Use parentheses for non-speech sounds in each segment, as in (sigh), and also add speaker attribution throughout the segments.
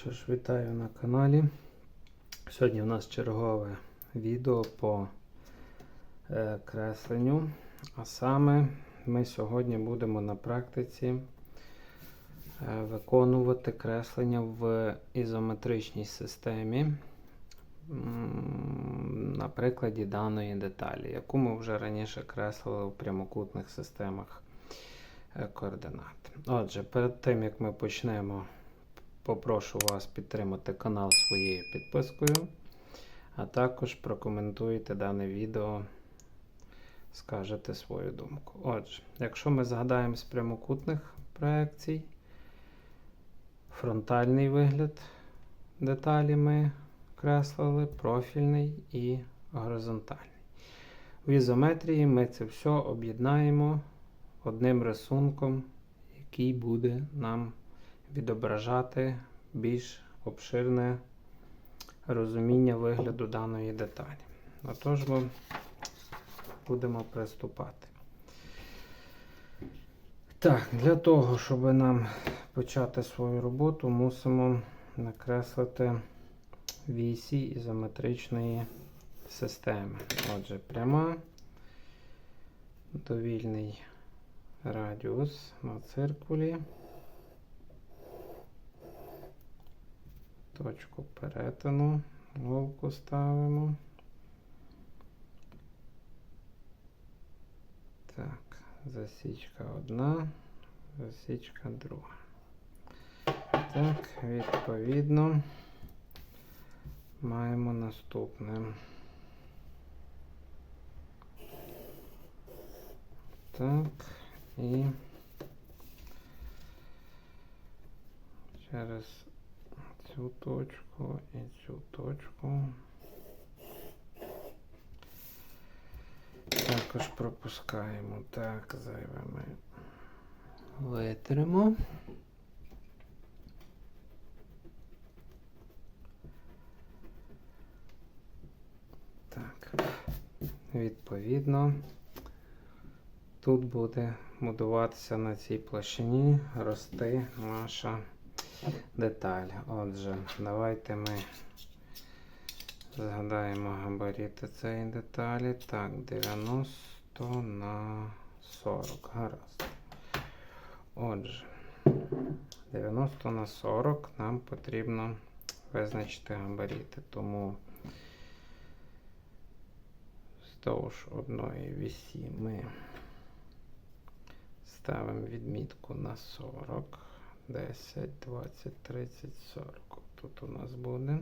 Speaker 1: Що ж, вітаю на каналі. Сьогодні у нас чергове відео по е, кресленню. А саме ми сьогодні будемо на практиці е, виконувати креслення в ізометричній системі на прикладі даної деталі, яку ми вже раніше креслили в прямокутних системах е, координат. Отже, перед тим як ми почнемо попрошу вас підтримати канал своєю підпискою, а також прокоментуйте дане відео, скажете свою думку. Отже, якщо ми згадаємо з прямокутних проекцій, фронтальний вигляд деталі ми креслили, профільний і горизонтальний. В ізометрії ми це все об'єднаємо одним рисунком, який буде нам відображати більш обширне розуміння вигляду даної деталі. Отож, ми будемо приступати. Так, для того, щоб нам почати свою роботу, мусимо накреслити вісі ізометричної системи. Отже, пряма, довільний радіус на циркулі. Точку перетину, голку ставимо. Так, засічка одна, засічка друга. Так, відповідно, маємо наступне. Так, і через цю точку і цю точку. Також пропускаємо так, зайве ми витримо. Так, відповідно, тут буде будуватися на цій площині рости наша деталь. Отже, давайте ми згадаємо габарити цієї деталі. Так, 90 на 40. Гаразд. Отже, 90 на 40 нам потрібно визначити габарити. Тому вздовж одної вісі ми ставимо відмітку на 40. 10, 20, 30, 40. Тут у нас буде.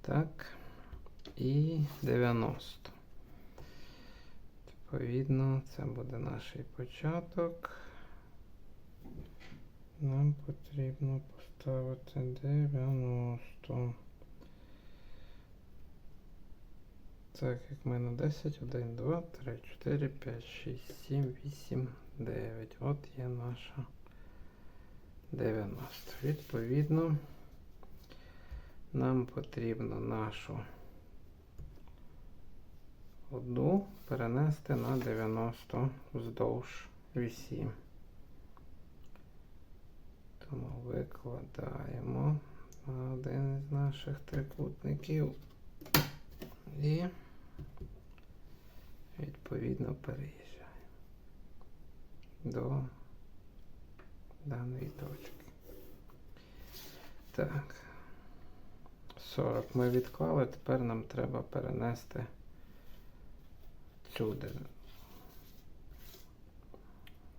Speaker 1: Так. І 90. Відповідно, це буде наш початок. Нам потрібно поставити 90. Так, як ми на 10, 1, 2, 3, 4, 5, 6, 7, 8, 9. От є наша. 90. Відповідно, нам потрібно нашу одну перенести на 90 вздовж вісі. Тому викладаємо один із наших трикутників і відповідно переїжджаємо до даної точки. Так. 40 ми відклали, тепер нам треба перенести сюди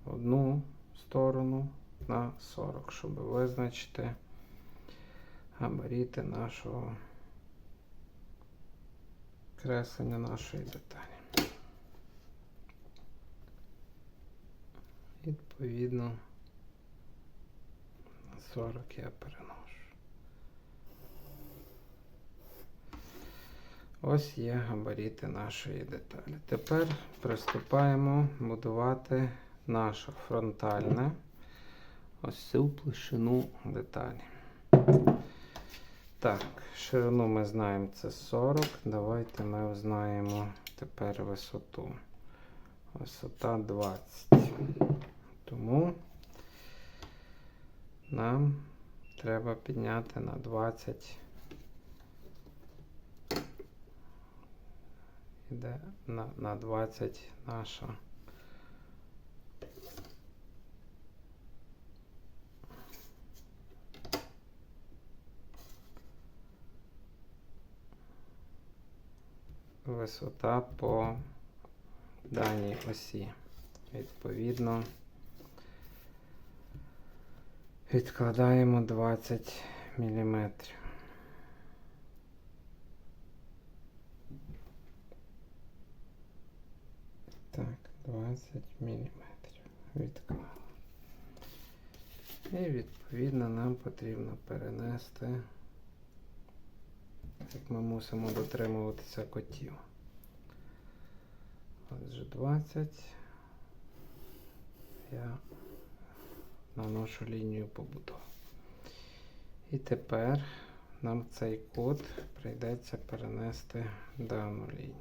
Speaker 1: одну сторону на 40, щоб визначити габаріти нашого креслення нашої деталі. Відповідно. 40 я переношу. Ось є габаріти нашої деталі. Тепер приступаємо будувати наше фронтальне ось цю площину деталі. Так, ширину ми знаємо це 40. Давайте ми узнаємо тепер висоту. Висота 20. Тому нам треба підняти на 20. Іде на, на 20 наша. Висота по даній осі. Відповідно, відкладаємо 20 міліметрів. Так, 20 міліметрів. Відклали. І відповідно нам потрібно перенести, як ми мусимо дотримуватися котів. Отже, 20. Я наношу лінію побудови. І тепер нам цей код прийдеться перенести дану лінію.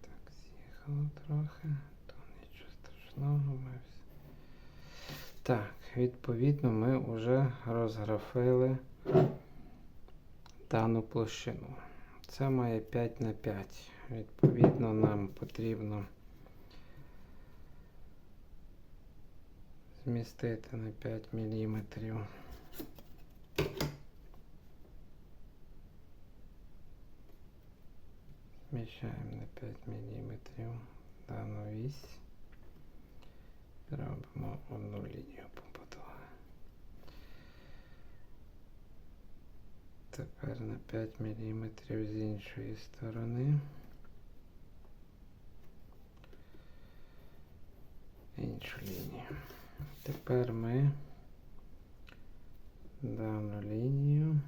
Speaker 1: Так, з'їхало трохи, то нічого страшного. Ми все. Так, відповідно, ми вже розграфили дану площину. Це має 5 на 5. Відповідно, нам потрібно змістити на 5 мм. Зміщаємо на 5 мм дану вісь. Робимо одну лінію побудови. Тепер на 5 мм з іншої сторони. Іншу лінію. Тепер ми дану лінію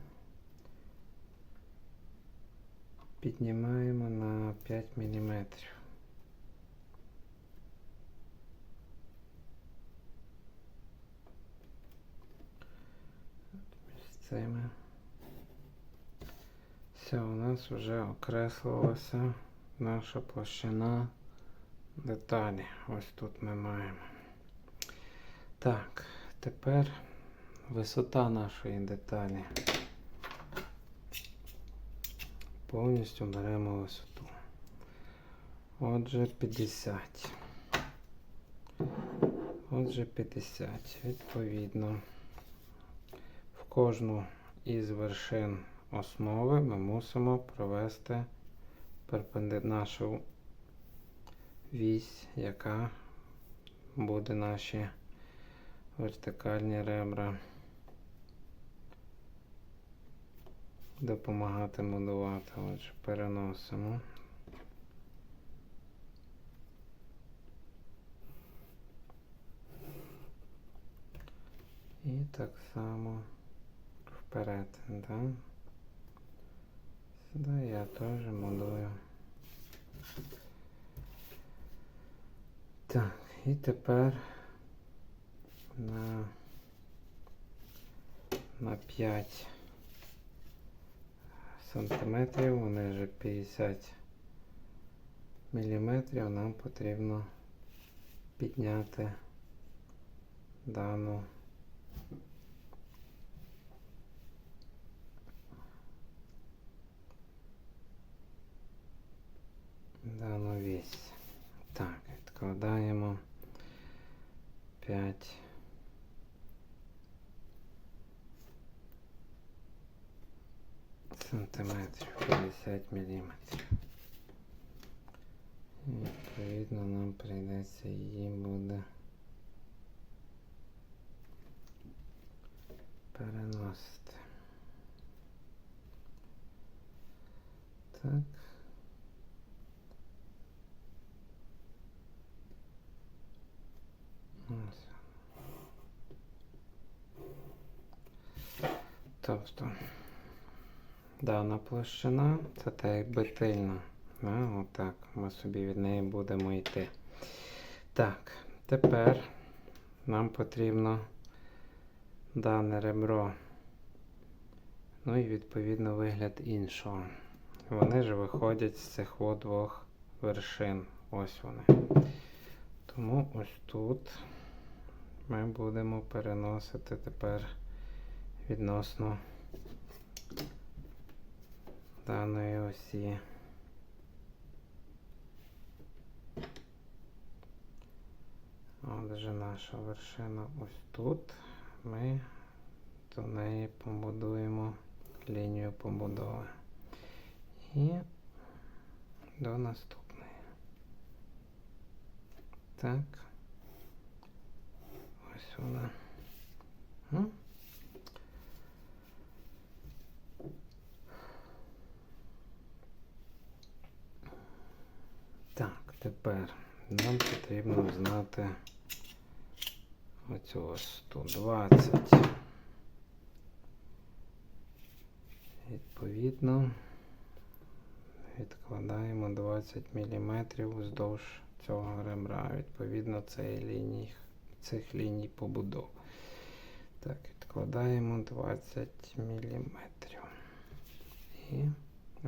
Speaker 1: піднімаємо на 5 мм. Все, у нас вже окреслилася наша площина деталі. Ось тут ми маємо. Так, тепер висота нашої деталі. Повністю беремо висоту. Отже, 50. Отже, 50. Відповідно, в кожну із вершин основи ми мусимо провести перпенди... нашу вісь, яка буде наші вертикальні ребра допомагати будувати. Отже, переносимо. І так само вперед, да? Сюди я теж модую. Так, і тепер на, на 5 сантиметрів, вони вже 50 міліметрів, нам потрібно підняти дану дану вісь. Так, відкладаємо 5 сантиметрів, 50 міліметрів. І відповідно нам прийдеться її буде переносити. Так. Тобто дана площина це так якби тильна. Да? Отак ми собі від неї будемо йти. Так, тепер нам потрібно дане ребро. Ну і відповідно вигляд іншого. Вони ж виходять з цих двох вершин. Ось вони. Тому ось тут ми будемо переносити тепер відносно даної осі. Отже, наша вершина ось тут. Ми до неї побудуємо лінію побудови. І до наступної. Так. Ось вона. Так, тепер нам потрібно знати оцю ось 120. Відповідно, відкладаємо 20 мм вздовж цього ребра. Відповідно, цієї лінії, цих ліній побудов. Так, відкладаємо 20 мм. І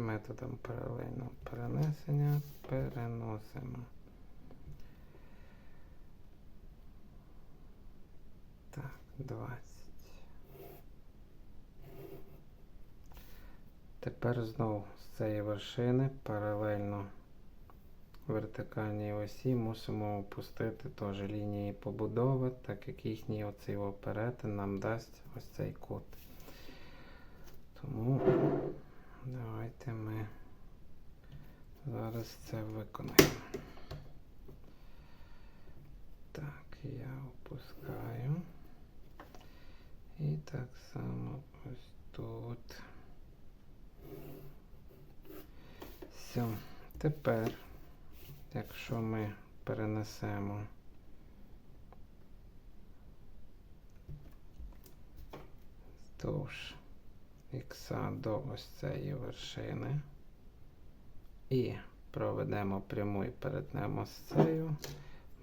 Speaker 1: методом паралельного перенесення переносимо. Так, 20. Тепер знову з цієї вершини паралельно вертикальній осі мусимо опустити теж лінії побудови, так як їхній оцей перетин нам дасть ось цей кут. Тому давайте ми зараз це виконаємо. Так, я опускаю. І так само ось тут. Все. Тепер, якщо ми перенесемо. Вздовж ікса до ось цієї вершини. І проведемо пряму і перетнемо з цією,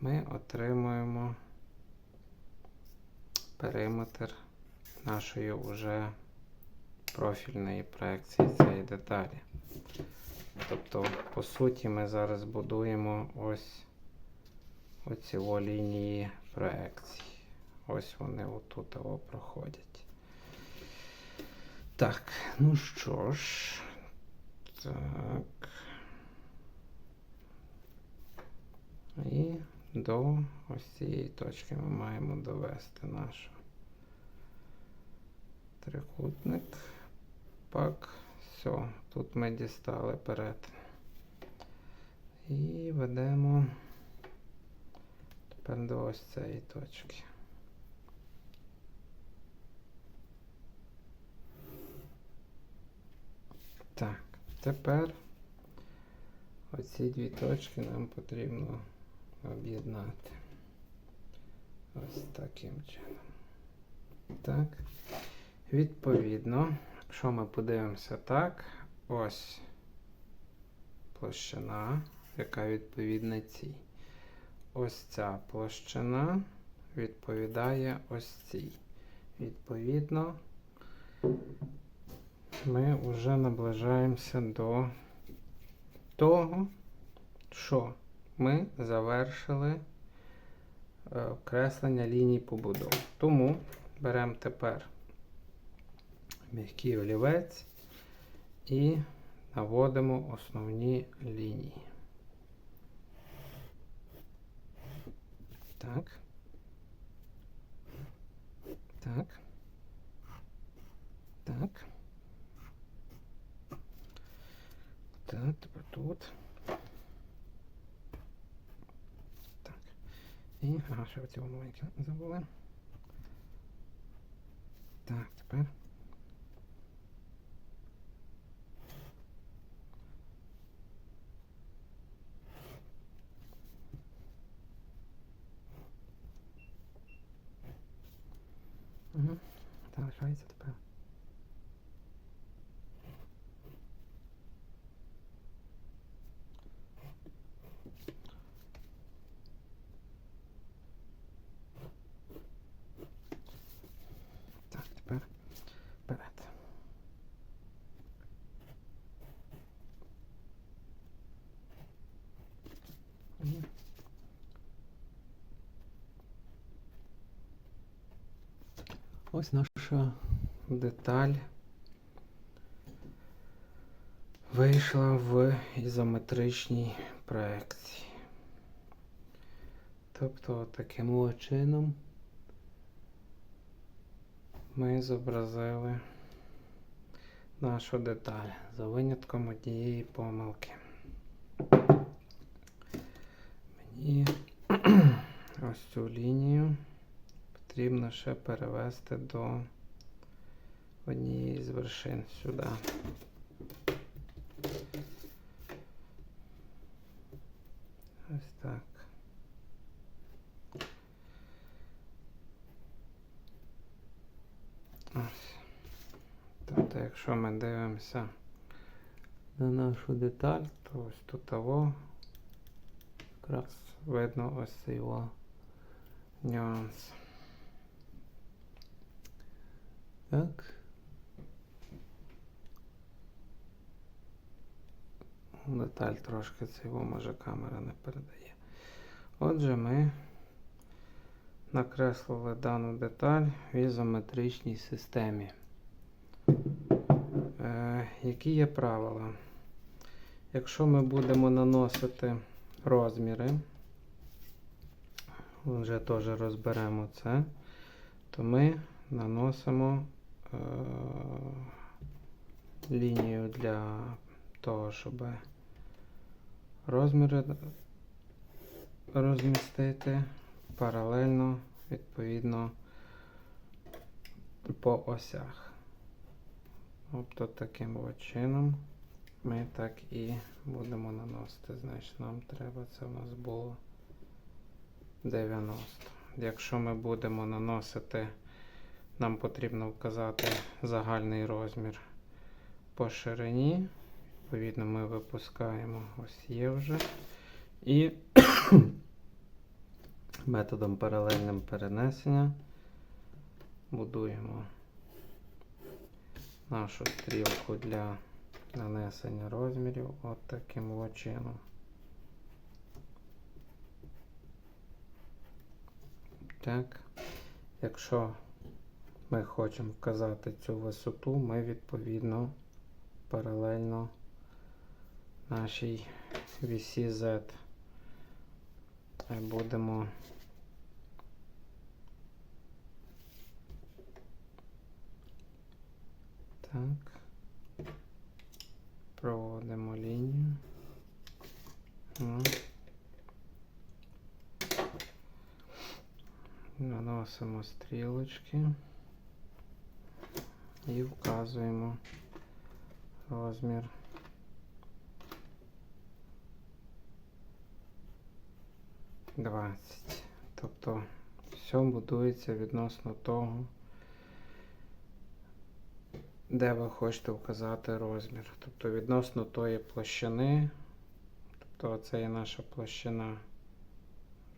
Speaker 1: ми отримуємо периметр нашої вже профільної проекції цієї деталі. Тобто, по суті, ми зараз будуємо ось оці лінії проекції. Ось вони отут о, проходять. Так, ну що ж, так. І до ось цієї точки ми маємо довести наш трикутник. Пак. Все, тут ми дістали перед. І ведемо тепер до ось цієї точки. Так, тепер оці дві точки нам потрібно об'єднати. Ось таким чином. Так, відповідно. Якщо ми подивимося так, ось площина, яка відповідна цій. Ось ця площина відповідає ось цій. Відповідно, ми вже наближаємося до того, що ми завершили е, окреслення ліній побудови. Тому беремо тепер м'який олівець і наводимо основні лінії. Так. Так. Так. Так, тепер тут. Так. І, ага, ще оці маленькі забули. Так, тепер. Залишається тепер. Так, тепер вперед. І Ось наша деталь вийшла в ізометричній проекції. Тобто таким чином ми зобразили нашу деталь за винятком однієї помилки. Мені (clears throat) ось цю лінію потрібно ще перевести до однієї з вершин сюди. Ось так. Ось. Тобто, якщо ми дивимося на нашу деталь, то ось тут того якраз видно ось цей нюанс. Так. Деталь трошки цього може камера не передає. Отже, ми накреслили дану деталь в ізометричній системі. Е, які є правила? Якщо ми будемо наносити розміри, вже теж розберемо це, то ми наносимо лінію для того, щоб розміри розмістити паралельно, відповідно, по осях. Тобто таким чином ми так і будемо наносити. Значить, нам треба, це у нас було 90. Якщо ми будемо наносити, нам потрібно вказати загальний розмір по ширині. Відповідно, ми випускаємо, ось є вже. І (coughs) методом паралельним перенесення будуємо нашу стрілку для нанесення розмірів от таким от чином. Так, якщо ми хочемо вказати цю висоту, ми відповідно паралельно нашій вісі Z будемо так. Проводимо лінію. Наносимо стрілочки і вказуємо розмір. Двадцять. Тобто все будується відносно того, де ви хочете вказати розмір. Тобто відносно тої площини, тобто це є наша площина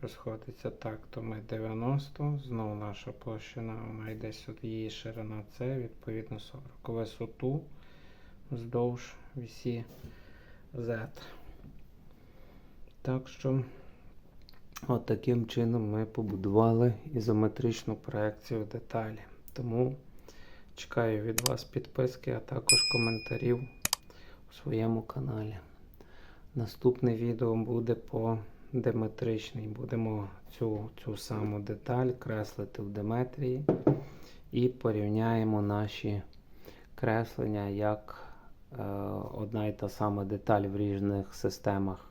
Speaker 1: розходиться так, то ми 90, знову наша площина, вона йде сюди, її ширина це, відповідно 40. Висоту вздовж вісі Z. Так що, от чином ми побудували ізометричну проекцію деталі. Тому чекаю від вас підписки, а також коментарів у своєму каналі. Наступне відео буде по диметричній. Будемо цю, цю саму деталь креслити в диметрії і порівняємо наші креслення, як е, одна і та сама деталь в різних системах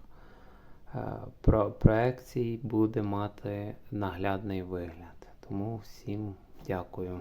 Speaker 1: е, про, проекцій буде мати наглядний вигляд. Тому всім дякую.